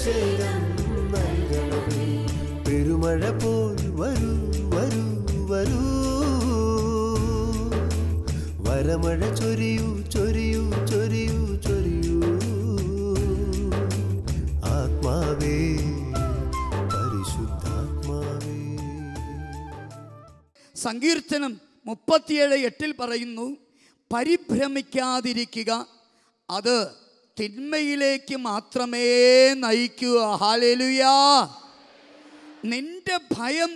അഭിഷേകം നൽകണമേ പെരുമഴ പോൽ വരൂ വരൂ വരൂ. വരമഴ ചൊരിയൂ ചൊരിയൂ ചൊരിയൂ ചൊരിയൂ. ആത്മാവേ പരിശുദ്ധാത്മാവേ. സങ്കീർത്തനം മുപ്പത്തിയേഴ് എട്ടിൽ പറയുന്നു പരിഭ്രമിക്കാതിരിക്കുക. അത് തിന്മയിലേക്ക് മാത്രമേ നയിക്കൂ ഹാലേലുയാ നിന്റെ ഭയം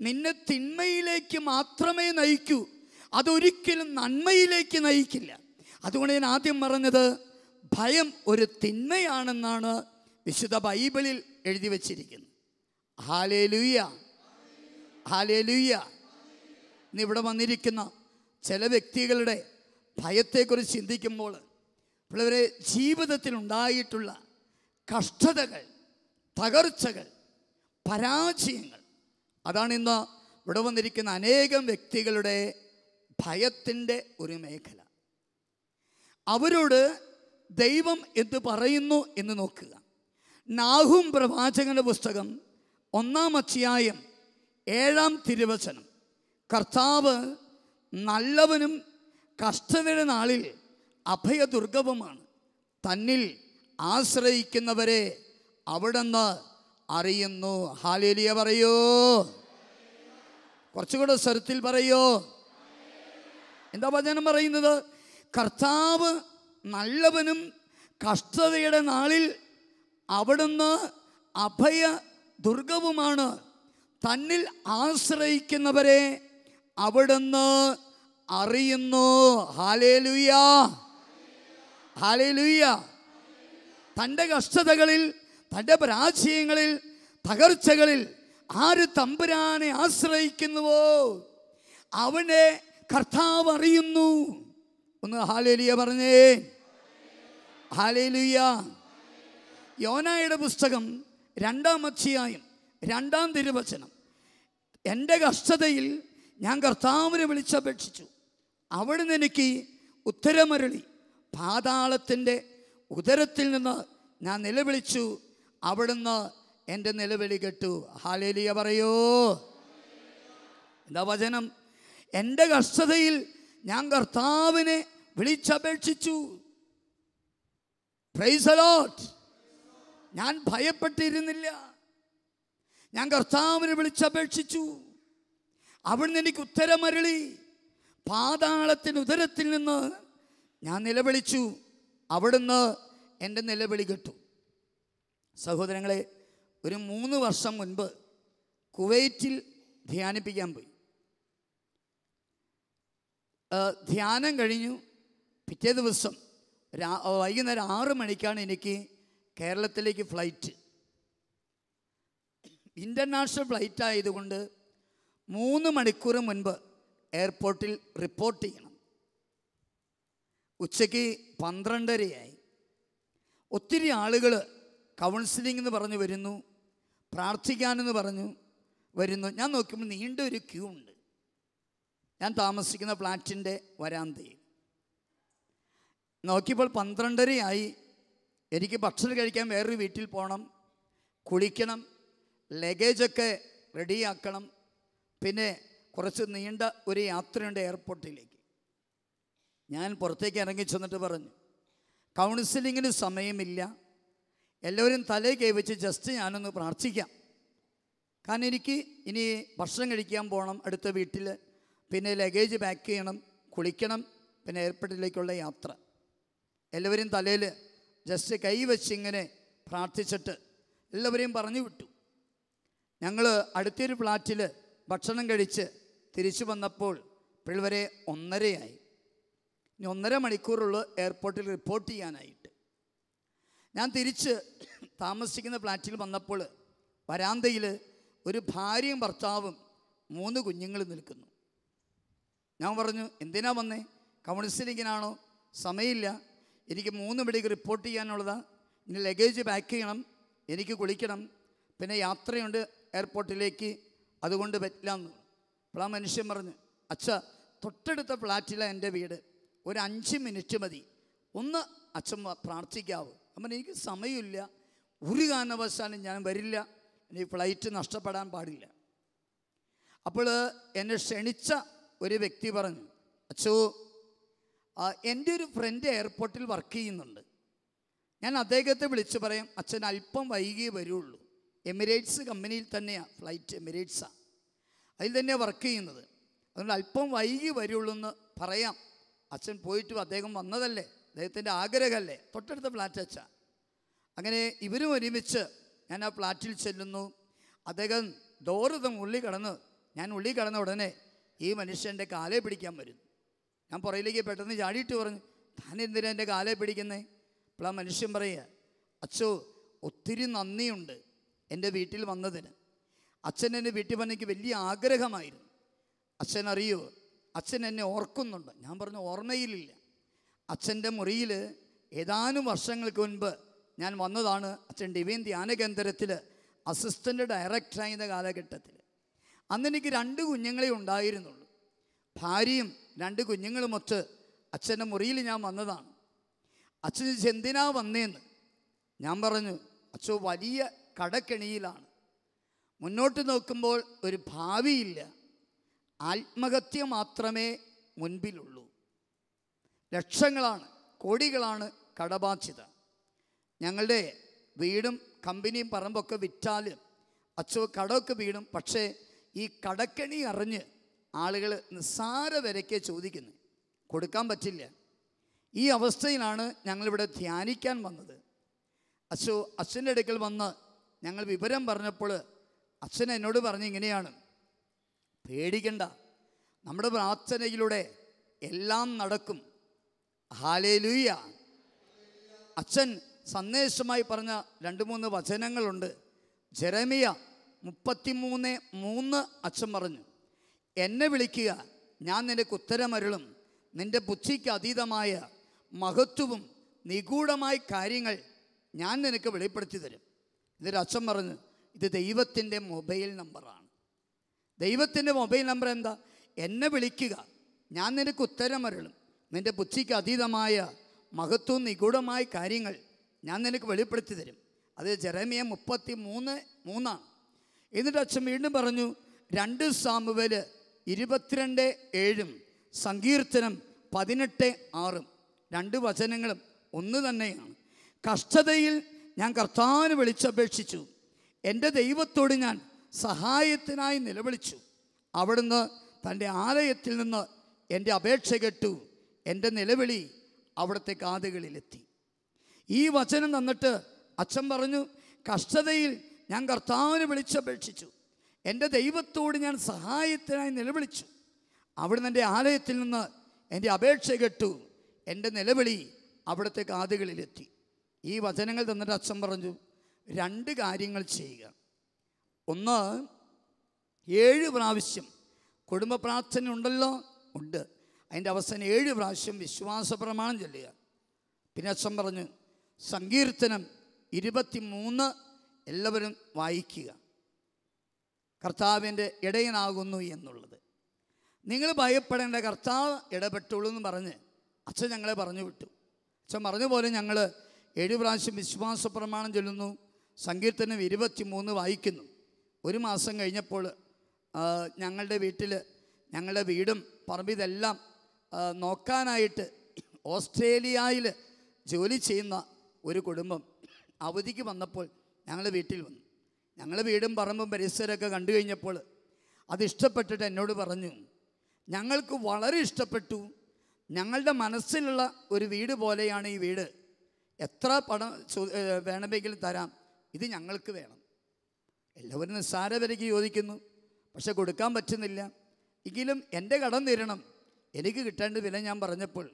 നിന്നെ തിന്മയിലേക്ക് മാത്രമേ നയിക്കൂ. അതൊരിക്കലും നന്മയിലേക്ക് നയിക്കില്ല. അതുകൊണ്ട് ഞാൻ ആദ്യം പറഞ്ഞത് ഭയം ഒരു തിന്മയാണെന്നാണ് വിശുദ്ധ ബൈബിളിൽ എഴുതി വച്ചിരിക്കുന്നത് ഹാലേലുയ്യ ഹാലേലുയ്യ ഇന്നിവിടെ വന്നിരിക്കുന്ന ചില വ്യക്തികളുടെ ഭയത്തെക്കുറിച്ച് ചിന്തിക്കുമ്പോൾ പിള്ളവരെ ജീവിതത്തിൽ ഉണ്ടായിട്ടുള്ള കഷ്ടതകൾ തകർച്ചകൾ പരാജയങ്ങൾ അതാണ് ഇന്ന് ഇവിടെ വന്നിരിക്കുന്ന അനേകം വ്യക്തികളുടെ ഭയത്തിന്റെ ഒരു മേഖല. അവരോട് ദൈവം എന്ത് പറയുന്നു എന്ന് നോക്കുക. നാഹും പ്രവാചകന്റെ പുസ്തകം ഒന്നാം അധ്യായം ഏഴാം തിരുവചനം. കർത്താവ് നല്ലവനും കഷ്ടതയുടെ നാളിൽ അഭയദുർഗവുമാണ്. തന്നിൽ ആശ്രയിക്കുന്നവരെ അവിടുന്ന് അറിയുന്നു. ഹാലേലിയ പറയോ. കുറച്ചുകൂടെ സ്വരത്തിൽ പറയോ. എന്താ വചനം പറയുന്നത്? കർത്താവ് നല്ലവനും കഷ്ടതയുടെ നാളിൽ അവിടുന്ന് അഭയ ദുർഗവുമാണ് തന്നിൽ ആശ്രയിക്കുന്നവരെ അവിടുന്ന് അറിയുന്നു. ഹാലേലുയ. ഹാലേലുയ. തന്റെ കഷ്ടതകളിൽ തന്റെ പരാജയങ്ങളിൽ തകർച്ചകളിൽ ആര് തമ്പുരാനെ ആശ്രയിക്കുന്നുവോ? അവനെ കർത്താവ് അറിയുന്നു. ഒന്ന് ഹാലേലിയ പറഞ്ഞേ. ഹാലേലുയ. യോനായുടെ പുസ്തകം രണ്ടാം അധ്യായം രണ്ടാം തിരുവചനം. എന്റെ കഷ്ടതയിൽ ഞാൻ കർത്താവിനെ വിളിച്ചപേക്ഷിച്ചു. അവിടുന്ന് എനിക്ക് ഉത്തരമരളി. പാതാളത്തിന്റെ ഉദരത്തിൽ നിന്ന് ഞാൻ നിലവിളിച്ചു. അവിടുന്ന് എന്റെ നിലവിളി കെട്ടു. ഹാലേലിയ പറയോ. എന്താ വചനം? എന്റെ കഷ്ടതയിൽ ഞാൻ കർത്താവിനെ വിളിച്ചപേക്ഷിച്ചു. പ്രൈസലോട്ട് ഞാൻ ഭയപ്പെട്ടിരുന്നില്ല. ഞാൻ കർത്താവിനെ വിളിച്ചപേക്ഷിച്ചു. അവിടുന്ന് എനിക്ക് ഉത്തരമരളി. പാതാളത്തിന് ഉദരത്തിൽ നിന്ന് ഞാൻ നിലവിളിച്ചു. അവിടുന്ന് എന്റെ നിലവിളി കിട്ടു. സഹോദരങ്ങളെ ഒരു മൂന്ന് വർഷം മുൻപ് കുവൈറ്റിൽ ധ്യാനിപ്പിക്കാൻ പോയി. ധ്യാനം കഴിഞ്ഞു. പിറ്റേ ദിവസം വൈകുന്നേരം ആറ് മണിക്കാണ് എനിക്ക് കേരളത്തിലേക്ക് ഫ്ലൈറ്റ്. ഇന്റർനാഷണൽ ഫ്ലൈറ്റ് ആയതുകൊണ്ട് മൂന്ന് മണിക്കൂർ മുൻപ് എയർപോർട്ടിൽ റിപ്പോർട്ട് ചെയ്യണം. ഉച്ചയ്ക്ക് പന്ത്രണ്ടരയായി. ഒത്തിരി ആളുകൾ കൗൺസിലിംഗ് എന്ന് പറഞ്ഞു വരുന്നു പ്രാർത്ഥിക്കാനെന്ന് പറഞ്ഞു വരുന്നു. ഞാൻ നോക്കുമ്പോൾ നീണ്ട ഒരു ക്യൂ ഉണ്ട്. ഞാൻ താമസിക്കുന്ന ഫ്ലാറ്റിന്റെ വരാന്തയിൽ. നോക്കിയപ്പോൾ പന്ത്രണ്ടരയായി. എനിക്ക് ഭക്ഷണം കഴിക്കാൻ വേറൊരു വീട്ടിൽ പോകണം കുളിക്കണം ലഗേജൊക്കെ റെഡിയാക്കണം. പിന്നെ കുറച്ച് നീണ്ട ഒരു യാത്രയുണ്ട് എയർപോർട്ടിലേക്ക്. ഞാൻ പുറത്തേക്ക് ഇറങ്ങി ചെന്നിട്ട് പറഞ്ഞു കൗൺസിലിങ്ങിന് സമയമില്ല. എല്ലാവരും തലേ കൈവച്ച് ജസ്റ്റ് ഞാനൊന്ന് പ്രാർത്ഥിക്കാം. കാരണം എനിക്ക് ഇനി ഭക്ഷണം കഴിക്കാൻ പോകണം അടുത്ത വീട്ടിൽ പിന്നെ ലഗേജ് പാക്ക് ചെയ്യണം കുളിക്കണം പിന്നെ എയർപോർട്ടിലേക്കുള്ള യാത്ര. എല്ലാവരും തലയിൽ ജസ്റ്റ് കൈ വെച്ചിങ്ങനെ പ്രാർത്ഥിച്ചിട്ട് എല്ലാവരെയും പറഞ്ഞു വിട്ടു. ഞങ്ങൾ അടുത്തൊരു ഫ്ലാറ്റിൽ ഭക്ഷണം കഴിച്ച് തിരിച്ചു വന്നപ്പോൾ പിള്ളവരെ ഒന്നരയായി. ഇനി ഒന്നര മണിക്കൂറുള്ളൂ എയർപോർട്ടിൽ റിപ്പോർട്ട് ചെയ്യാനായിട്ട്. ഞാൻ തിരിച്ച് താമസിക്കുന്ന ഫ്ലാറ്റിൽ വന്നപ്പോൾ വരാന്തയിൽ ഒരു ഭാര്യയും ഭർത്താവും മൂന്ന് കുഞ്ഞുങ്ങൾ നിൽക്കുന്നു. ഞാൻ പറഞ്ഞു എന്തിനാ വന്നേ? കൗൺസിലിങ്ങിനാണോ സമയമില്ല. എനിക്ക് മൂന്ന് മണിക്ക് റിപ്പോർട്ട് ചെയ്യാനുള്ളതാണ് ഇനി ലഗേജ് പാക്ക് ചെയ്യണം. എനിക്ക് കുളിക്കണം. പിന്നെ യാത്രയുണ്ട് എയർപോർട്ടിലേക്ക്. അതുകൊണ്ട് പറ്റില്ല എന്ന് അപ്പോൾ ആ മനുഷ്യൻ പറഞ്ഞു അച്ഛ തൊട്ടടുത്ത ഫ്ലാറ്റിലാണ് എന്റെ വീട്. ഒരു അഞ്ച് മിനിറ്റ് മതി. ഒന്ന് അച്ഛൻ പ്രാർത്ഥിക്കാവൂ. അപ്പം എനിക്ക് സമയമില്ല. ഒരു കാരണവശാലും ഞാൻ വരില്ല. എനിക്ക് ഫ്ലൈറ്റ് നഷ്ടപ്പെടാൻ പാടില്ല. അപ്പോൾ എന്നെ ക്ഷണിച്ച ഒരു വ്യക്തി പറഞ്ഞു അച്ഛോ എന്റെ ഒരു ഫ്രണ്ട് എയർപോർട്ടിൽ വർക്ക് ചെയ്യുന്നുണ്ട്. ഞാൻ അദ്ദേഹത്തെ വിളിച്ച് പറയും അച്ഛൻ അല്പം വൈകി വരുള്ളൂ. എമിറേറ്റ്സ് കമ്പനിയിൽ തന്നെയാണ് ഫ്ലൈറ്റ് എമിറേറ്റ്സാണ് അതിൽ തന്നെയാണ് വർക്ക് ചെയ്യുന്നത്. അതുകൊണ്ട് അല്പം വൈകി വരുള്ളൂ എന്ന് പറയാം. അച്ഛൻ പോയിട്ട് അദ്ദേഹം വന്നതല്ലേ? അദ്ദേഹത്തിന്റെ ആഗ്രഹമല്ലേ? തൊട്ടടുത്ത ഫ്ലാറ്റ് അച്ഛ. അങ്ങനെ ഇവരും ഒരുമിച്ച് ഞാൻ ആ ഫ്ലാറ്റിൽ ചെല്ലുന്നു. അദ്ദേഹം ഡോറ് ഉള്ളി കടന്ന് ഞാൻ ഉള്ളി കടന്ന ഉടനെ ഈ മനുഷ്യന്റെ കാലെ പിടിക്കാൻ വരുന്നു. ഞാൻ പുറയിലേക്ക് പെട്ടെന്ന് ചാടിയിട്ട് പറഞ്ഞു താൻ എന്തിനാ എന്റെ കാലെ പിടിക്കുന്നേ? അപ്പോൾ ആ മനുഷ്യൻ പറയുക അച്ഛോ ഒത്തിരി നന്ദിയുണ്ട് എന്റെ വീട്ടിൽ വന്നതിന്. അച്ഛൻ എന്റെ വീട്ടിൽ വന്നെനിക്ക് വലിയ ആഗ്രഹമായിരുന്നു. അച്ഛൻ അറിയോ അച്ഛൻ എന്നെ ഓർക്കുന്നുണ്ട്. ഞാൻ പറഞ്ഞു ഓർമ്മയിലില്ല. അച്ഛന്റെ മുറിയിൽ ഏതാനും വർഷങ്ങൾക്ക് മുൻപ് ഞാൻ വന്നതാണ് അച്ഛൻ ഡിവൈൻ ധ്യാന കേന്ദ്രത്തിൽ അസിസ്റ്റന്റ് ഡയറക്ടറായിരുന്ന കാലഘട്ടത്തിൽ അന്ന് എനിക്ക് രണ്ട് കുഞ്ഞുങ്ങളെ ഉണ്ടായിരുന്നുള്ളൂ. ഭാര്യയും രണ്ട് കുഞ്ഞുങ്ങളുമൊത്ത് അച്ഛന്റെ മുറിയിൽ ഞാൻ വന്നതാണ്. അച്ഛൻ എന്തിനാ വന്നേന്ന്? ഞാൻ പറഞ്ഞു അച്ഛോ വലിയ കടക്കെണിയിലാണ്. മുന്നോട്ട് നോക്കുമ്പോൾ ഒരു ഭാവിയില്ല. ആത്മഹത്യ മാത്രമേ മുൻപിലുള്ളൂ. ലക്ഷങ്ങളാണ് കോടികളാണ് കടബാധ്യത. ഞങ്ങളുടെ വീടും കമ്പനിയും പറമ്പൊക്കെ വിറ്റാൽ അച്ചോ കടമൊക്കെ വീടും പക്ഷേ ഈ കടക്കണി അറിഞ്ഞ് ആളുകൾ നിസ്സാര വരയ്ക്ക് ചോദിക്കുന്നു. കൊടുക്കാൻ പറ്റില്ല. ഈ അവസ്ഥയിലാണ് ഞങ്ങളിവിടെ ധ്യാനിക്കാൻ വന്നത്. അച്ചോ അച്ഛന്റെ അടുക്കൽ വന്ന് ഞങ്ങൾ വിവരം പറഞ്ഞപ്പോൾ അച്ഛൻ എന്നോട് പറഞ്ഞ് ഇങ്ങനെയാണ്. പേടിക്കണ്ട. നമ്മുടെ പ്രാർത്ഥനയിലൂടെ എല്ലാം നടക്കും. ഹാലേലൂയ അച്ഛൻ സന്ദേശമായി പറഞ്ഞ രണ്ട് മൂന്ന് വചനങ്ങളുണ്ട്. ജെറമിയ മുപ്പത്തിമൂന്ന് മൂന്ന് അച്ഛൻ പറഞ്ഞു എന്നെ വിളിക്കുക ഞാൻ നിനക്ക് ഉത്തരമരുളും. നിന്റെ ബുദ്ധിക്ക് അതീതമായ മഹത്വവും നിഗൂഢമായ കാര്യങ്ങൾ ഞാൻ നിനക്ക് വെളിപ്പെടുത്തി തരും. ഇതൊരു അച്ഛൻ പറഞ്ഞു ഇത് ദൈവത്തിന്റെ മൊബൈൽ നമ്പറാണ്. ദൈവത്തിന്റെ മൊബൈൽ നമ്പർ എന്താ? എന്നെ വിളിക്കുക. ഞാൻ നിനക്ക് ഉത്തരമരളും നിന്റെ ബുദ്ധിക്ക് അതീതമായ മഹത്വവും നിഗൂഢമായ കാര്യങ്ങൾ ഞാൻ നിനക്ക് വെളിപ്പെടുത്തി തരും. അത് ജെറമിയ മുപ്പത്തി മൂന്ന് മൂന്നാണ്. എന്നിട്ട് അച്ഛൻ വീണ്ടും പറഞ്ഞു രണ്ട് സാമ്പുവൽ ഇരുപത്തിരണ്ട് ഏഴും സങ്കീർത്തനം പതിനെട്ട് ആറും രണ്ട് വചനങ്ങളും ഒന്ന് തന്നെയാണ്. കഷ്ടതയിൽ ഞാൻ കർത്താവിന് വിളിച്ചപേക്ഷിച്ചു. എന്റെ ദൈവത്തോട് ഞാൻ സഹായത്തിനായി നിലവിളിച്ചു. അവിടുന്ന് തന്റെ ആലയത്തിൽ നിന്ന് എന്റെ അപേക്ഷ കേട്ടു. എന്റെ നിലവിളി അവിടുത്തെ കാതുകളിലെത്തി. ഈ വചനം തന്നിട്ട് അച്ഛൻ പറഞ്ഞു കഷ്ടതയിൽ ഞാൻ കർത്താവിനെ വിളിച്ചപേക്ഷിച്ചു. എന്റെ ദൈവത്തോട് ഞാൻ സഹായത്തിനായി നിലവിളിച്ചു. അവിടുന്ന് എന്റെ ആലയത്തിൽ നിന്ന് എന്റെ അപേക്ഷ കേട്ടു. എന്റെ നിലവിളി അവിടുത്തെ കാതുകളിലെത്തി. ഈ വചനങ്ങൾ തന്നിട്ട് അച്ഛൻ പറഞ്ഞു രണ്ട് കാര്യങ്ങൾ ചെയ്യുക. ഒന്ന് ഏഴ് പ്രാവശ്യം കുടുംബ പ്രാർത്ഥന ഉണ്ടല്ലോ? ഉണ്ട്. അതിന്റെ അവസാനം ഏഴ് പ്രാവശ്യം വിശ്വാസ പ്രമാണം ചൊല്ലുക. പിന്നെ അച്ഛൻ പറഞ്ഞു സങ്കീർത്തനം ഇരുപത്തി മൂന്ന് എല്ലാവരും വായിക്കുക. കർത്താവിന്റെ ഇടയനാകുന്നു എന്നുള്ളത്. നിങ്ങൾ ഭയപ്പെടേണ്ട കർത്താവ് ഇടപെട്ടുള്ളൂ എന്ന് പറഞ്ഞ് അച്ഛൻ ഞങ്ങളെ പറഞ്ഞു വിട്ടു. അച്ഛൻ പറഞ്ഞ പോലെ ഞങ്ങൾ ഏഴ് പ്രാവശ്യം വിശ്വാസ പ്രമാണം ചൊല്ലുന്നു സങ്കീർത്തനം ഇരുപത്തി മൂന്ന് വായിക്കുന്നു. ഒരു മാസം കഴിഞ്ഞപ്പോൾ ഞങ്ങളുടെ വീട്ടിൽ ഞങ്ങളുടെ വീടും പറമ്പ് ഇതെല്ലാം നോക്കാനായിട്ട് ഓസ്ട്രേലിയയിൽ ജോലി ചെയ്യുന്ന ഒരു കുടുംബം അവധിക്ക് വന്നപ്പോൾ ഞങ്ങളുടെ വീട്ടിൽ വന്നു. ഞങ്ങൾ വീടും പറമ്പും പരിസരമൊക്കെ കണ്ടു കഴിഞ്ഞപ്പോൾ അത് ഇഷ്ടപ്പെട്ടിട്ട് എന്നോട് പറഞ്ഞു ഞങ്ങൾക്ക് വളരെ ഇഷ്ടപ്പെട്ടു. ഞങ്ങളുടെ മനസ്സിലുള്ള ഒരു വീട് പോലെയാണ് ഈ വീട്. എത്ര പണം വേണമെങ്കിലും തരാം. ഇത് ഞങ്ങൾക്ക് വേണം. എല്ലാവരും നിസ്സാരവരയ്ക്ക് ചോദിക്കുന്നു പക്ഷെ കൊടുക്കാൻ പറ്റുന്നില്ല. എങ്കിലും എന്റെ കടം തരണം. എനിക്ക് കിട്ടേണ്ട വില ഞാൻ പറഞ്ഞപ്പോൾ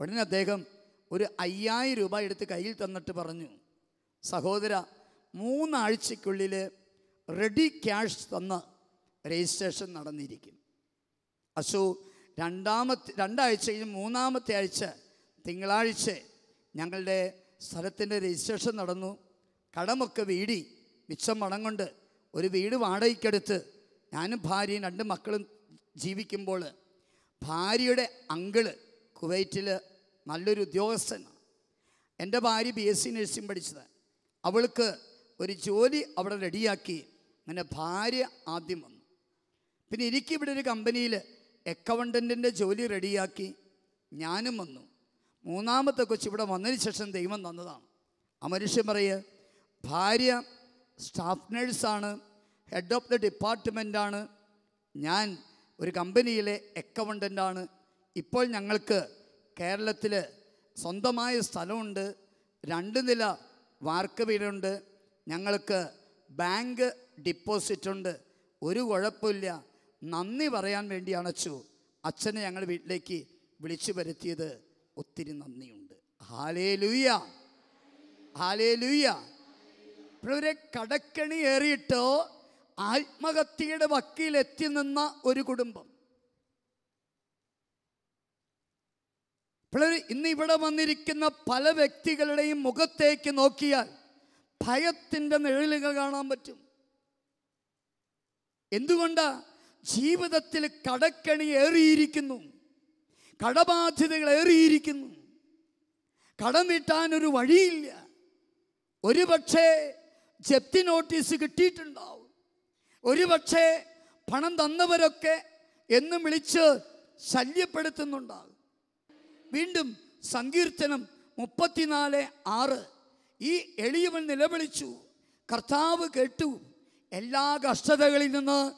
ഉടനെ അദ്ദേഹം ഒരു അയ്യായിരം രൂപ എടുത്ത് കയ്യിൽ തന്നിട്ട് പറഞ്ഞു സഹോദര മൂന്നാഴ്ചയ്ക്കുള്ളിൽ റെഡി ക്യാഷ് തന്ന് രജിസ്ട്രേഷൻ നടന്നിരിക്കും. അശു രണ്ടാമത്തെ രണ്ടാഴ്ച കഴിഞ്ഞ് മൂന്നാമത്തെ ആഴ്ച തിങ്കളാഴ്ച ഞങ്ങളുടെ സ്ഥലത്തിന്റെ രജിസ്ട്രേഷൻ നടന്നു. കടമൊക്കെ വീടി. മിച്ചം പണം കൊണ്ട് ഒരു വീട് വാടകയ്ക്കെടുത്ത് ഞാനും ഭാര്യയും രണ്ട് മക്കളും ജീവിക്കുമ്പോൾ ഭാര്യയുടെ അങ്കിൾ കുവൈറ്റിൽ നല്ലൊരു ഉദ്യോഗസ്ഥനാണ്. എന്റെ ഭാര്യ ബി എസ് സി നഴ്സിംഗ് പഠിച്ചത്. അവൾക്ക് ഒരു ജോലി അവിടെ റെഡിയാക്കി അങ്ങനെ ഭാര്യ ആദ്യം വന്നു. പിന്നെ എനിക്കിവിടെ ഒരു കമ്പനിയിൽ അക്കൗണ്ടന്റിന്റെ ജോലി റെഡിയാക്കി ഞാനും വന്നു. മൂന്നാമത്തെ കൊച്ചു ഇവിടെ വന്നതിന് ശേഷം ദൈവം തന്നതാണ്. ആ മനുഷ്യൻ പറയുക ഭാര്യ സ്റ്റാഫ് നേഴ്സാണ്. ഹെഡ് ഓഫ് ദി ഡിപ്പാർട്ട്മെന്റാണ് ഞാൻ ഒരു കമ്പനിയിലെ അക്കൗണ്ടന്റാണ് ഇപ്പോൾ ഞങ്ങൾക്ക് കേരളത്തിൽ സ്വന്തമായ സ്ഥലമുണ്ട്. രണ്ട് നില വാർക്ക് വീടുണ്ട്. ഞങ്ങൾക്ക് ബാങ്ക് ഡിപ്പോസിറ്റ് ഉണ്ട്. ഒരു കുഴപ്പമില്ല. നന്ദി പറയാൻ വേണ്ടിയാണ് അച്ചു. അച്ഛനെ ഞങ്ങൾ വീട്ടിലേക്ക് വിളിച്ചു വരുത്തിയത്. ഒത്തിരി നന്ദിയുണ്ട്. ഹാലേ ലൂയ ഹാലേ ലൂയ ഇപ്പോഴൊരു കടക്കണി ഏറിയിട്ട്? ആത്മഹത്യയുടെ വക്കീലെത്തി നിന്ന ഒരു കുടുംബം. പിള്ളേർ ഇന്ന് ഇവിടെ വന്നിരിക്കുന്ന പല വ്യക്തികളുടെയും മുഖത്തേക്ക് നോക്കിയാൽ ഭയത്തിന്റെ നിഴലുകൾ കാണാൻ പറ്റും. എന്തുകൊണ്ടാ ജീവിതത്തിൽ കടക്കണി ഏറിയിരിക്കുന്നു? കടബാധ്യതകൾ ഏറിയിരിക്കുന്നു. കടം വീട്ടാൻ ഒരു വഴിയില്ല. ഒരുപക്ഷേ ജപ്തി നോട്ടീസ് കിട്ടിയിട്ടുണ്ടാവും. ഒരു പക്ഷേ പണം തന്നവരൊക്കെ എന്നും വിളിച്ച് ശല്യപ്പെടുത്തുന്നുണ്ടാകും. വീണ്ടും സങ്കീർത്തനം മുപ്പത്തിനാല് ആറ്. ഈ എളിയവൻ നിലവിളിച്ചു. കർത്താവ് കേട്ടു. എല്ലാ കഷ്ടതകളിൽ നിന്ന്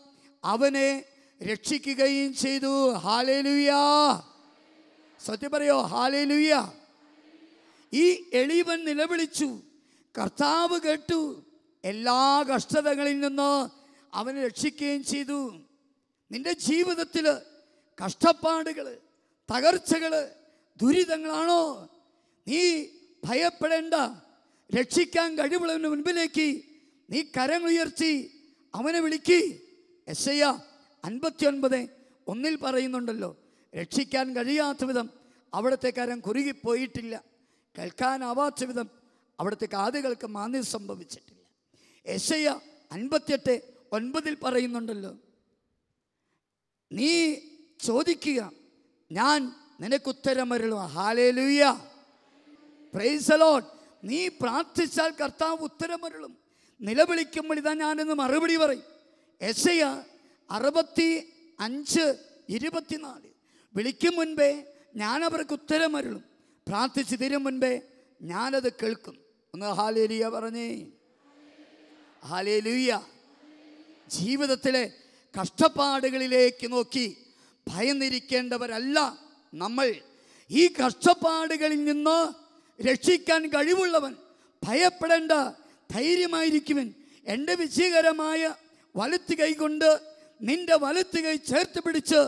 അവനെ രക്ഷിക്കുകയും ചെയ്തു. ഹാലേലുയാ. സത്യം പറയോ? ഹാലേലുയാ. ഈ എളിയവൻ നിലവിളിച്ചു. കർത്താവ് കേട്ടു. എല്ലാ കഷ്ടതകളിൽ നിന്ന് അവനെ രക്ഷിക്കുകയും ചെയ്തു. നിന്റെ ജീവിതത്തിൽ കഷ്ടപ്പാടുകൾ തകർച്ചകൾ ദുരിതങ്ങളാണോ? നീ ഭയപ്പെടേണ്ട. രക്ഷിക്കാൻ കഴിവുള്ളവന് മുൻപിലേക്ക് നീ കരങ്ങളുയർത്തി അവനെ വിളിക്ക്. എസ് ഐ അൻപത്തി ഒൻപത് ഒന്നിൽ പറയുന്നുണ്ടല്ലോ രക്ഷിക്കാൻ കഴിയാത്ത വിധം അവിടുത്തെ കരം കുറുകിപ്പോയിട്ടില്ല. കേൾക്കാനാവാത്ത വിധം അവിടുത്തെ കാതുകൾക്ക് മാന്യം സംഭവിച്ചിട്ടില്ല. എസ് ഐ അൻപത്തിയെട്ട് ഒൻപതിൽ പറയുന്നുണ്ടല്ലോ. നീ ചോദിക്കുക ഞാൻ നിനക്കുത്തരമരുളും ഹാലേലുയ്യ പ്രൈസലോട്ട് നീ പ്രാർത്ഥിച്ചാൽ കർത്താവ് ഉത്തരമരുളും. നിലവിളിക്കുമ്പോൾ ഇതാ ഞാനെന്ന് മറുപടി പറയും. എസയ അറുപത്തി അഞ്ച് ഇരുപത്തിനാല്. വിളിക്കും മുൻപേ ഞാൻ അവർക്ക് ഉത്തരമരുളും. പ്രാർത്ഥിച്ച് തരും മുൻപേ ഞാനത് കേൾക്കും. ഒന്ന് ഹാലേലിയ പറഞ്ഞേ. ഹാലേലുയ്യ ജീവിതത്തിലെ കഷ്ടപ്പാടുകളിലേക്ക് നോക്കി ഭയന്നിരിക്കേണ്ടവരല്ല നമ്മൾ. ഈ കഷ്ടപ്പാടുകളിൽ നിന്ന് രക്ഷിക്കാൻ കഴിവുള്ളവൻ ഭയപ്പെടേണ്ട ധൈര്യമായിരിക്കുവൻ. എന്റെ വിജയകരമായ വലത്ത് കൈകൊണ്ട് നിന്റെ വലത്ത് കൈ ചേർത്ത് പിടിച്ച്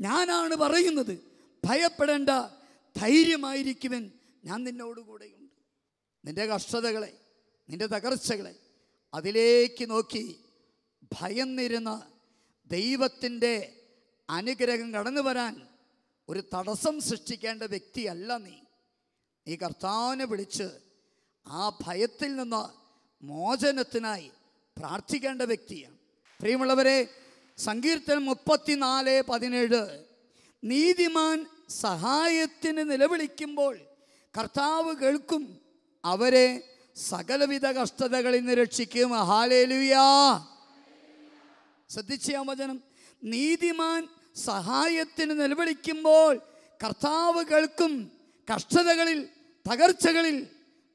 ഞാനാണ് പറയുന്നത്. ഭയപ്പെടേണ്ട ധൈര്യമായിരിക്കുവൻ ഞാൻ നിന്നോടുകൂടെയുണ്ട് നിന്റെ കഷ്ടതകളെ നിന്റെ തകർച്ചകളെ അതിലേക്ക് നോക്കി ഭയന്നിരുന്ന് ദൈവത്തിന്റെ അനുഗ്രഹം കടന്നു വരാൻ ഒരു തടസ്സം സൃഷ്ടിക്കേണ്ട വ്യക്തിയല്ല നീ. നീ കർത്താവിനെ വിളിച്ച് ആ ഭയത്തിൽ നിന്ന് മോചനത്തിനായി പ്രാർത്ഥിക്കേണ്ട വ്യക്തിയാണ്. പ്രിയമുള്ളവരെ സങ്കീർത്തനം മുപ്പത്തിനാല് പതിനേഴ്. നീതിമാൻ സഹായത്തിന് നിലവിളിക്കുമ്പോൾ കർത്താവ് കേൾക്കും അവരെ സകലവിധ കഷ്ടതകളിൽ നിന്ന് രക്ഷിക്കും. ഹാലേലുയാ ശ്രദ്ധിച്ച വചനം നീതിമാൻ സഹായത്തിന് നിലവിളിക്കുമ്പോൾ കർത്താവ് കേൾക്കും കഷ്ടതകളിൽ തകർച്ചകളിൽ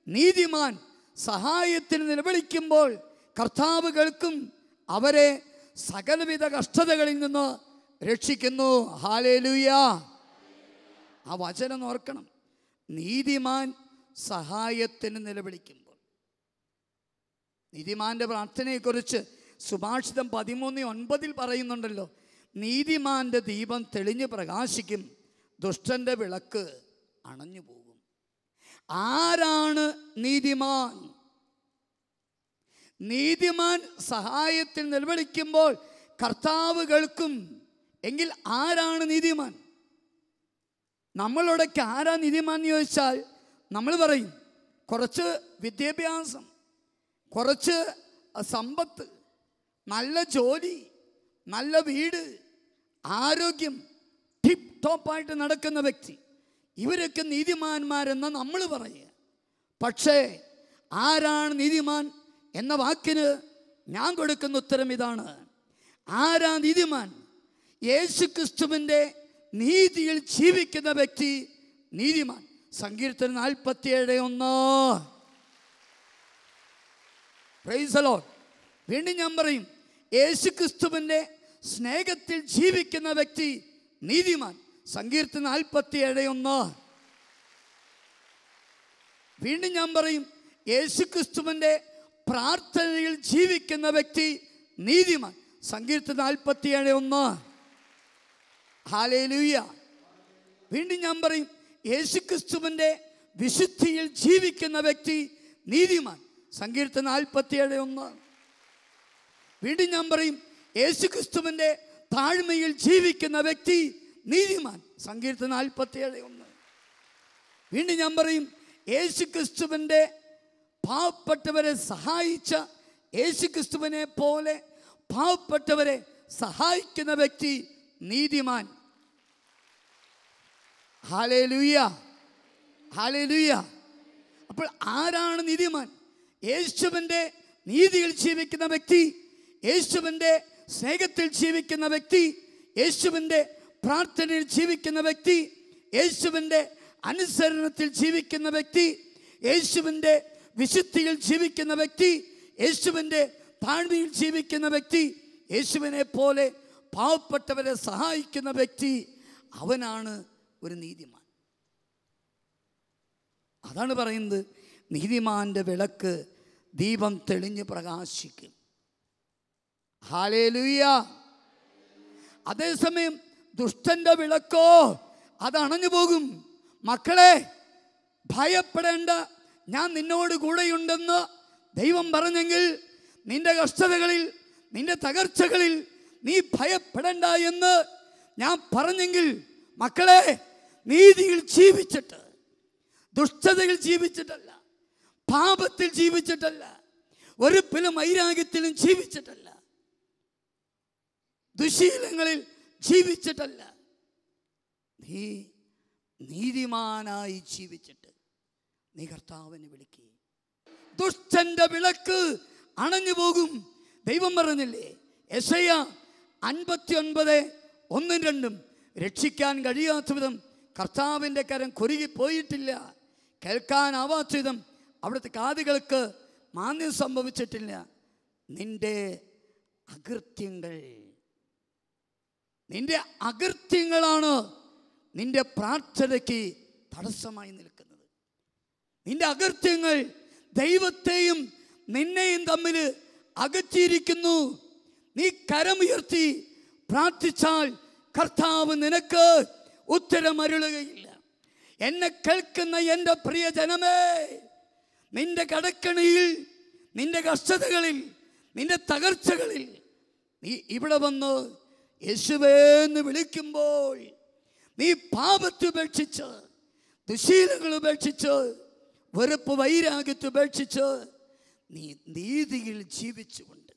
നീതിമാൻ സഹായത്തിന് നിലവിളിക്കുമ്പോൾ കർത്താവ് കേൾക്കും അവരെ സകലവിധ കഷ്ടതകളിൽ നിന്ന് രക്ഷിക്കുന്നു. ഹാലേലുയ ആ വചനം ഓർക്കണം. നീതിമാൻ സഹായത്തിന് നിലവിളിക്കുമ്പോൾ. നീതിമാന്റെ പ്രാർത്ഥനയെക്കുറിച്ച് സുഭാഷിതം പതിമൂന്ന് ഒൻപതിൽ പറയുന്നുണ്ടല്ലോ നീതിമാന്റെ ദീപം തെളിഞ്ഞു പ്രകാശിക്കും ദുഷ്ടന്റെ വിളക്ക് അണഞ്ഞു പോകും. ആരാണ് നീതിമാൻ? നീതിമാൻ സഹായത്തിൽ നിലവിളിക്കുമ്പോൾ കർത്താവ് കേൾക്കും. എങ്കിൽ ആരാണ് നീതിമാൻ? നമ്മളോടൊക്കെ ആരാ നീതിമാൻ എന്ന് ചോദിച്ചാൽ നമ്മൾ പറയും കുറച്ച് വിദ്യാഭ്യാസം കുറച്ച് സമ്പത്ത് നല്ല ജോലി നല്ല വീട് ആരോഗ്യം ടിപ്പ് ടോപ്പായിട്ട് നടക്കുന്ന വ്യക്തി. ഇവരൊക്കെ നീതിമാന്മാരെന്ന് നമ്മൾ പറയുക. പക്ഷേ ആരാണ് നീതിമാൻ എന്ന വാക്കിന് ഞാൻ കൊടുക്കുന്ന ഉത്തരം ഇതാണ്. ആരാ നീതിമാൻ? യേശു ക്രിസ്തുവിന്റെ നീതിയിൽ ജീവിക്കുന്ന വ്യക്തി നീതിമാൻ. സങ്കീർത്തനം നാൽപ്പത്തിയേഴ് ഒന്ന്. പ്രൈസലോ വീണ്ടും ഞാൻ പറയും യേശു ക്രിസ്തുവിന്റെ സ്നേഹത്തിൽ ജീവിക്കുന്ന വ്യക്തി നീതിമാൻ. സങ്കീർത്തനം നാൽപ്പത്തിയേഴ് ഒന്ന് വീണ്ടും ഞാൻ പറയും യേശു ക്രിസ്തുവിന്റെ പ്രാർത്ഥനയിൽ ജീവിക്കുന്ന വ്യക്തി നീതിമാൻ. സങ്കീർത്തി നാൽപ്പത്തി ഏഴ് ഒന്ന് ഹാലേലൂയ വീണ്ടും ഞാൻ പറയും യേശു ക്രിസ്തുവിന്റെ വിശുദ്ധിയിൽ ജീവിക്കുന്ന വ്യക്തി നീതിമാൻ. സങ്കീർത്തനം നാൽപ്പത്തിയേഴ് ഒന്ന് വീണ്ടും ഞാൻ പറയും യേശു ക്രിസ്തുവിന്റെ താഴ്മയിൽ ജീവിക്കുന്ന വ്യക്തി നീതിമാൻ. സങ്കീർത്തനം നാൽപ്പത്തിയേഴ് ഒന്ന്. വീണ്ടും ഞാൻ പറയും യേശു ക്രിസ്തുവിന്റെ പാവപ്പെട്ടവരെ സഹായിച്ച യേശു ക്രിസ്തുവിനെ പോലെ പാവപ്പെട്ടവരെ സഹായിക്കുന്ന വ്യക്തി നീതിമാൻ. ഹാലേ ലൂയ ഹാലേ ലൂയ അപ്പോൾ ആരാണ് നീതിമാൻ? യേശുവിന്റെ നീതിയിൽ ജീവിക്കുന്ന വ്യക്തി യേശുവിന്റെ സ്നേഹത്തിൽ ജീവിക്കുന്ന വ്യക്തി യേശുവിന്റെ പ്രാർത്ഥനയിൽ ജീവിക്കുന്ന വ്യക്തി യേശുവിന്റെ അനുസരണത്തിൽ ജീവിക്കുന്ന വ്യക്തി യേശുവിന്റെ വിശുദ്ധിയിൽ ജീവിക്കുന്ന വ്യക്തി യേശുവിന്റെ താഴ്മയിൽ ജീവിക്കുന്ന വ്യക്തി യേശുവിനെ പോലെ പാവപ്പെട്ടവരെ സഹായിക്കുന്ന വ്യക്തി അവനാണ് ഒരു നീതിമാൻ. അതാണ് പറയുന്നത്. നീതിമാന്റെ വിളക്ക് ദീപം തെളിഞ്ഞ് പ്രകാശിക്കും. ഹാലേലുയ്യ അതേസമയം ദുഷ്ടന്റെ വിളക്കോ അത് അണഞ്ഞു പോകും. മക്കളെ ഭയപ്പെടേണ്ട. ഞാൻ നിന്നോട് കൂടെയുണ്ടെന്ന് ദൈവം പറഞ്ഞെങ്കിൽ നിന്റെ കഷ്ടതകളിൽ നിന്റെ തകർച്ചകളിൽ നീ ഭയപ്പെടേണ്ട എന്ന് ഞാൻ പറഞ്ഞെങ്കിൽ മക്കളെ നീതിയിൽ ജീവിച്ചിട്ട് ദുഷ്ടതയിൽ ജീവിച്ചിട്ടല്ല പാപത്തിൽ ജീവിച്ചിട്ടല്ല വെറുപ്പിലും വൈരാഗ്യത്തിലും ജീവിച്ചിട്ടല്ല ദുശീലങ്ങളിൽ ജീവിച്ചിട്ടല്ല. നീ നീതിമാനായി ജീവിച്ചിട്ട് നീ കർത്താവിനെ വിളിക്കുക ദുഷ്ടന്റെ വിളക്ക് അണഞ്ഞു പോകും. ദൈവം പറഞ്ഞില്ലേ എസയ അൻപത്തി ഒൻപത് ഒന്നും രണ്ടും രക്ഷിക്കാൻ കഴിയാത്ത വിധം കർത്താവിന്റെ കരം കുരുകി പോയിട്ടില്ല. കേൾക്കാനാവാത്ത വിധം അവിടുത്തെ കാതുകൾക്ക് മാന്യം സംഭവിച്ചിട്ടില്ല. നിന്റെ അകൃത്യങ്ങൾ നിന്റെ അകൃത്യങ്ങളാണ് നിന്റെ പ്രാർത്ഥനയ്ക്ക് തടസ്സമായി നിൽക്കുന്നത്. നിന്റെ അകൃത്യങ്ങൾ ദൈവത്തെയും നിന്നെയും തമ്മിൽ അകറ്റിയിരിക്കുന്നു. നീ കരമുയർത്തി പ്രാർത്ഥിച്ചാൽ കർത്താവ് നിനക്ക് ഉത്തരമരുളുകയില്ല. എന്നെ കേൾക്കുന്ന എന്റെ പ്രിയ ജനമേ നിന്റെ കടക്കണിയിൽ നിന്റെ കഷ്ടതകളിൽ നിന്റെ തകർച്ചകളിൽ നീ ഇവിടെ വന്ന് യേശുവേ എന്ന് വിളിക്കുമ്പോൾ നീ പാപത്തെ ഉപേക്ഷിച്ച് ദുശീലങ്ങൾ ഉപേക്ഷിച്ച് വെറുപ്പ് വൈരാഗ്യത്തെ ഉപേക്ഷിച്ച് നീ നീതിയിൽ ജീവിച്ചുകൊണ്ട്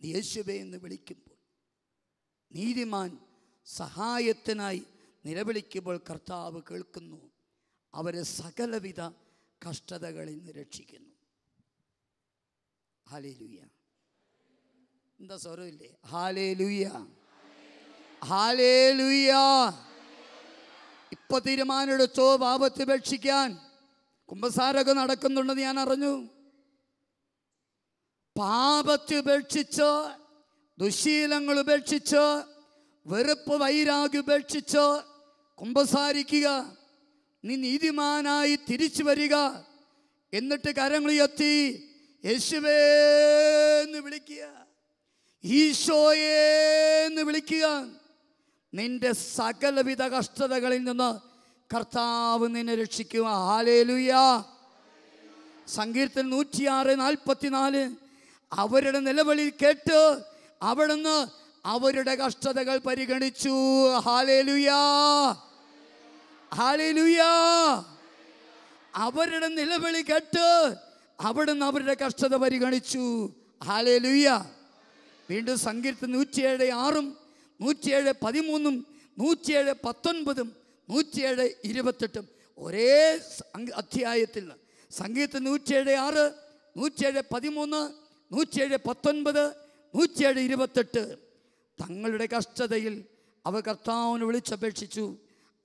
നീ യേശുവേ എന്ന് വിളിക്കുമ്പോൾ നീതിമാൻ സഹായത്തിനായി നിലവിളിക്കുമ്പോൾ കർത്താവ് കേൾക്കുന്നു. അവരെ സകലവിധ കഷ്ടതകളിൽ നിന്ന് രക്ഷിക്കുന്നു. ഹാലേ ലുയ്യ എന്താ സ്വരമില്ലേ? ഹാലേ ലുയ്യ ഹാലേലുയ്യ ഇപ്പൊ തീരുമാനമെടുത്തോ പാപത്തെ ഭക്ഷിക്കാൻ കുംഭസാരൊക്കെ നടക്കുന്നുണ്ടെന്ന് ഞാൻ അറിഞ്ഞു. പാപത്തെ ഉപേക്ഷിച്ച് ദുശീലങ്ങൾ ഉപേക്ഷിച്ച് വെറുപ്പ് വൈരാഗ്യം ഉപേക്ഷിച്ച് കുംഭസാരിക്കുക നീ നീതിമാനായി തിരിച്ചു വരിക എന്നിട്ട് കരങ്ങളിയെത്തി യേശുവേ എന്ന് വിളിക്കുക. ഈശോയേ എന്ന് വിളിക്കുക നിന്റെ സകലവിധ കഷ്ടതകളിൽ നിന്ന് കർത്താവ് നിന്നെ രക്ഷിക്കുക ഹാലേലുയ സങ്കീർത്തൻ നൂറ്റിയാറ് നാൽപ്പത്തിനാല്. അവരുടെ നിലവിളി കേട്ട് അവിടുന്ന് അവരുടെ കഷ്ടതകൾ പരിഗണിച്ചു. ഹാലേലുയാ ഹാലേലുയാ അവരുടെ നിലവിളി കേട്ട് അവിടുന്ന് അവരുടെ കഷ്ടത പരിഗണിച്ചു. ഹാലേലുയ്യ വീണ്ടും സങ്കീർത്തൻ നൂറ്റിയേഴ് ആറും നൂറ്റിയേഴ് പതിമൂന്നും നൂറ്റിയേഴ് പത്തൊൻപതും നൂറ്റിയേഴ് ഇരുപത്തെട്ടും ഒരേ അധ്യായത്തിൽ. സംഗീതം നൂറ്റിയേഴ് ആറ് നൂറ്റിയേഴ് പതിമൂന്ന് നൂറ്റിയേഴ് പത്തൊൻപത് നൂറ്റിയേഴ് ഇരുപത്തെട്ട്. തങ്ങളുടെ കഷ്ടതയിൽ അവ കർത്താവിന് വിളിച്ചപേക്ഷിച്ചു.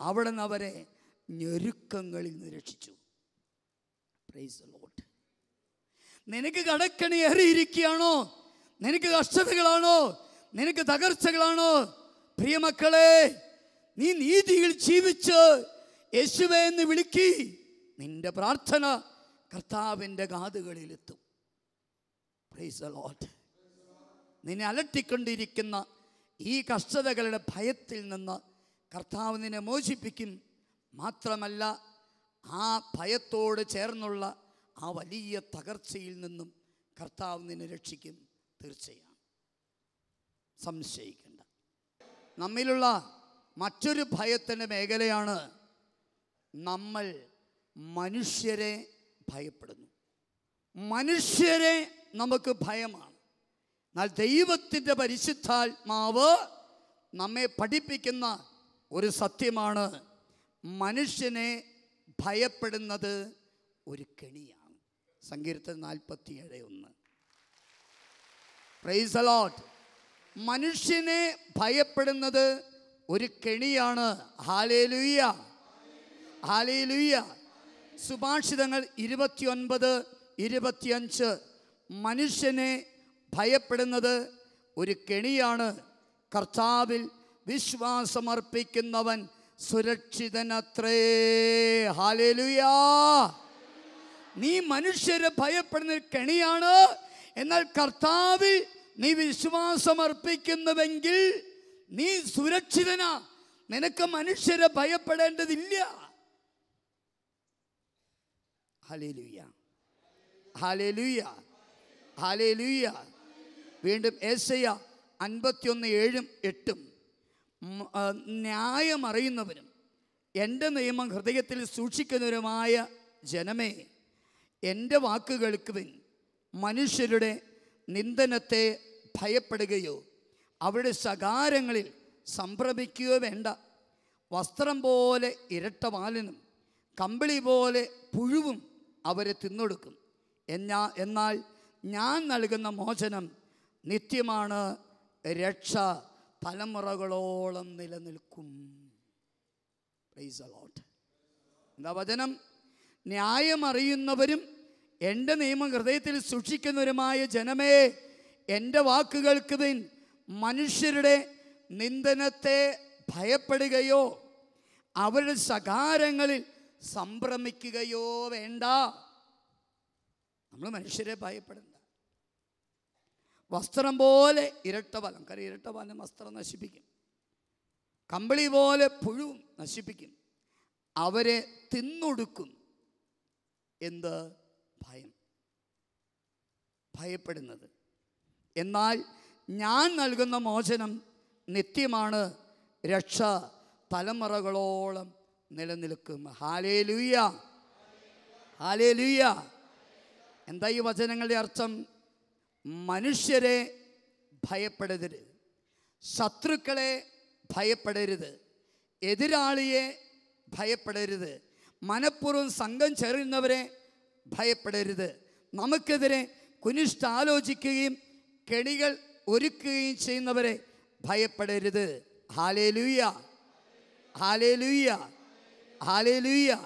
അവിടെ നിന്ന് അവരെ ഞെരുക്കങ്ങളിൽ നിന്ന് രക്ഷിച്ചു. നിനക്ക് കടക്കണി ഏറിയിരിക്കുകയാണോ? നിനക്ക് കഷ്ടതകളാണോ നിനക്ക് തകർച്ചകളാണോ? പ്രിയമക്കളെ നീ നീതിയിൽ ജീവിച്ച് യേശുവേ എന്ന് വിളിക്കി. നിന്റെ പ്രാർത്ഥന കർത്താവിന്റെ കാതുകളിലെത്തും. പ്രൈസ്. നിന്നെ അലട്ടിക്കൊണ്ടിരിക്കുന്ന ഈ കഷ്ടതകളുടെ ഭയത്തിൽ നിന്ന് കർത്താവ് നിന്നെ മോചിപ്പിക്കും. മാത്രമല്ല ആ ഭയത്തോട് ചേർന്നുള്ള ആ വലിയ തകർച്ചയിൽ നിന്നും കർത്താവ് നിന്നെ രക്ഷിക്കും. തീർച്ചയാണ്. സംശയിക്കേണ്ട. നമ്മിലുള്ള മറ്റൊരു ഭയത്തിന്റെ മേഖലയാണ് നമ്മൾ മനുഷ്യരെ ഭയപ്പെടുന്നു. മനുഷ്യരെ നമുക്ക് ഭയമാണ്. എന്നാൽ ദൈവത്തിന്റെ പരിശുദ്ധാത്മാവ് നമ്മെ പഠിപ്പിക്കുന്ന ഒരു സത്യമാണ് മനുഷ്യനെ ഭയപ്പെടുന്നത് ഒരു കെണിയാണ്. സങ്കീർത്തൻ നാൽപ്പത്തിയേഴ് ഒന്ന്. പ്രൈസ് അലോട്ട് മനുഷ്യനെ ഭയപ്പെടുന്നത് ഒരു കെണിയാണ്. ഹാലേലുയ്യ ഹാലേലുയ്യ സുഭാഷിതങ്ങൾ ഇരുപത്തിയൊൻപത് ഇരുപത്തിയഞ്ച്. മനുഷ്യനെ ഭയപ്പെടുന്നത് ഒരു കെണിയാണ്. കർത്താവിൽ വിശ്വാസമർപ്പിക്കുന്നവൻ സുരക്ഷിതനത്രേ. ഹാലേലുയാ നീ മനുഷ്യരെ ഭയപ്പെടുന്ന കെണിയാണ്. എന്നാൽ കർത്താവിൽ നീ വിശ്വാസമർപ്പിക്കുന്നുവെങ്കിൽ നീ സുരക്ഷിതനാ. നിനക്ക് മനുഷ്യരെ ഭയപ്പെടേണ്ടതില്ല. ഹലേലുയ്യ ഹാലേലുയ്യ ഹാലേലുയ്യ വീണ്ടും ഏസയ്യ അൻപത്തിയൊന്ന് ഏഴും എട്ടും. ഉം, ന്യായം അറിയുന്നവനും എന്റെ നിയമം ഹൃദയത്തിൽ സൂക്ഷിക്കുന്നവരുമായ ജനമേ എന്റെ വാക്കുകൾക്ക് കേൾക്കുവിൻ മനുഷ്യരുടെ നിന്ദനത്തെ ഭയപ്പെടുകയോ അവരുടെ ശകാരങ്ങളിൽ സംഭ്രമിക്കുകയോ വേണ്ട. വസ്ത്രം പോലെ ഇരട്ട വാലിനും കമ്പിളി പോലെ പുഴുവും അവരെ തിന്നൊടുക്കും. എന്നാ എന്നാൽ ഞാൻ നൽകുന്ന മോചനം നിത്യമാണ്. രക്ഷ തലമുറകളോളം നിലനിൽക്കും. പ്രൈസ്. എന്താ വചനം? ന്യായം അറിയുന്നവരും എന്റെ നിയമം ഹൃദയത്തിൽ സൂക്ഷിക്കുന്നവരുമായ ജനമേ എന്റെ വാക്കുകൾക്ക് പിൻ മനുഷ്യരുടെ നിന്ദനത്തെ ഭയപ്പെടുകയോ അവരുടെ സകാരങ്ങളിൽ സംഭ്രമിക്കുകയോ വേണ്ട. നമ്മൾ മനുഷ്യരെ ഭയപ്പെടണ്ട. വസ്ത്രം പോലെ ഇരട്ടബലം കാരണം ഇരട്ടബലം വസ്ത്രം നശിപ്പിക്കും. കമ്പിളി പോലെ പുഴുവും നശിപ്പിക്കും. അവരെ തിന്നൊടുക്കും. എന്ത്? ഭയം. ഭയപ്പെടുന്നത്. എന്നാൽ ഞാൻ നൽകുന്ന മോചനം നിത്യമാണ്. രക്ഷ തലമുറകളോളം നിലനിൽക്കും. ഹാലേ ലൂയ ഹാലേ ലൂയ എന്താ ഈ വചനങ്ങളുടെ അർത്ഥം? മനുഷ്യരെ ഭയപ്പെടരുത്. ശത്രുക്കളെ ഭയപ്പെടരുത്. എതിരാളിയെ ഭയപ്പെടരുത്. മനഃപൂർവം സംഘം ചേരുന്നവരെ ഭയപ്പെടരുത്. നമുക്കെതിരെ കുനിഷ്ഠ ആലോചിക്കുകയും കെണികൾ ഒരുക്കുകയും ചെയ്യുന്നവരെ ഭയപ്പെടരുത്. ഹാലേലൂയ. ഹാലേലൂയ. ഹാലേലൂയ.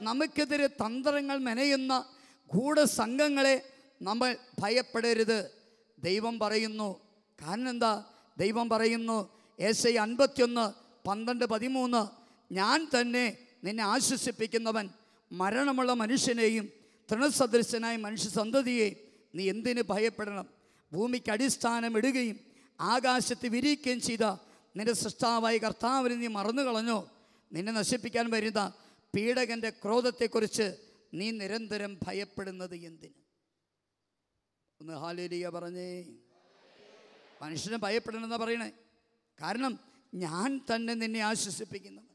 നമുക്കെതിരെ തന്ത്രങ്ങൾ മെനയുന്ന ഗൂഢസംഘങ്ങളെ നമ്മൾ ഭയപ്പെടരുത്. ദൈവം പറയുന്നു. കാരണം എന്താ? ദൈവം പറയുന്നു എസ് ഐ അൻപത്തിയൊന്ന് പന്ത്രണ്ട് പതിമൂന്ന് ഞാൻ തന്നെ നിന്നെ ആശ്വസിപ്പിക്കുന്നവൻ മരണമുള്ള മനുഷ്യനെയും തൃണസദൃശനായ മനുഷ്യ സന്തതിയെ നീ എന്തിന് ഭയപ്പെടണം? ഭൂമിക്ക് അടിസ്ഥാനം ഇടുകയും ആകാശത്ത് വിരിയിക്കുകയും ചെയ്ത നിന്റെ സൃഷ്ടാവായ കർത്താവിനെ നീ മറന്നു കളഞ്ഞോ? നിന്നെ നശിപ്പിക്കാൻ വരുന്ന പീഡകന്റെ ക്രോധത്തെക്കുറിച്ച് നീ നിരന്തരം ഭയപ്പെടുന്നത് എന്തിന്? ഒന്ന് ഹാലേലിയ പറഞ്ഞേ. മനുഷ്യനെ ഭയപ്പെടണമെന്നാണ് പറയണേ. കാരണം ഞാൻ തന്നെ നിന്നെ ആശ്വസിപ്പിക്കുന്നവൻ.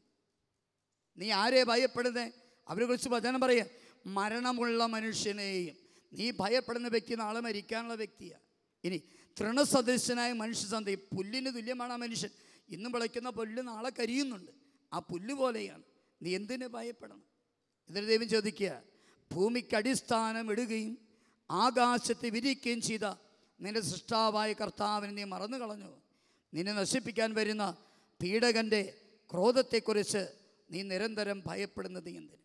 നീ ആരെ ഭയപ്പെടുന്നേ? അവരെ കുറിച്ച് വചനം പറയുക മരണമുള്ള മനുഷ്യനെയും നീ ഭയപ്പെടുന്ന വ്യക്തി നാളെ മരിക്കാനുള്ള വ്യക്തിയാണ് ഇനി തൃണസദൃശനായ മനുഷ്യസന്ധി പുല്ലിന് തുല്യമാണ് ആ മനുഷ്യൻ. ഇന്നും വിളയ്ക്കുന്ന പുല്ല് നാളെ കരിയുന്നുണ്ട്. ആ പുല്ല് പോലെയാണ്. നീ എന്തിനു ഭയപ്പെടണം? ഇതിന് ദൈവം ചോദിക്കുക ഭൂമിക്ക് അടിസ്ഥാനം ഇടുകയും ആകാശത്തെ വിരിക്കുകയും ചെയ്ത നിന്റെ സൃഷ്ടാവായ കർത്താവിനെ നീ മറന്നു കളഞ്ഞു? നിന്നെ നശിപ്പിക്കാൻ വരുന്ന പീഡകന്റെ ക്രോധത്തെക്കുറിച്ച് നീ നിരന്തരം ഭയപ്പെടുന്നത് എന്തിന്?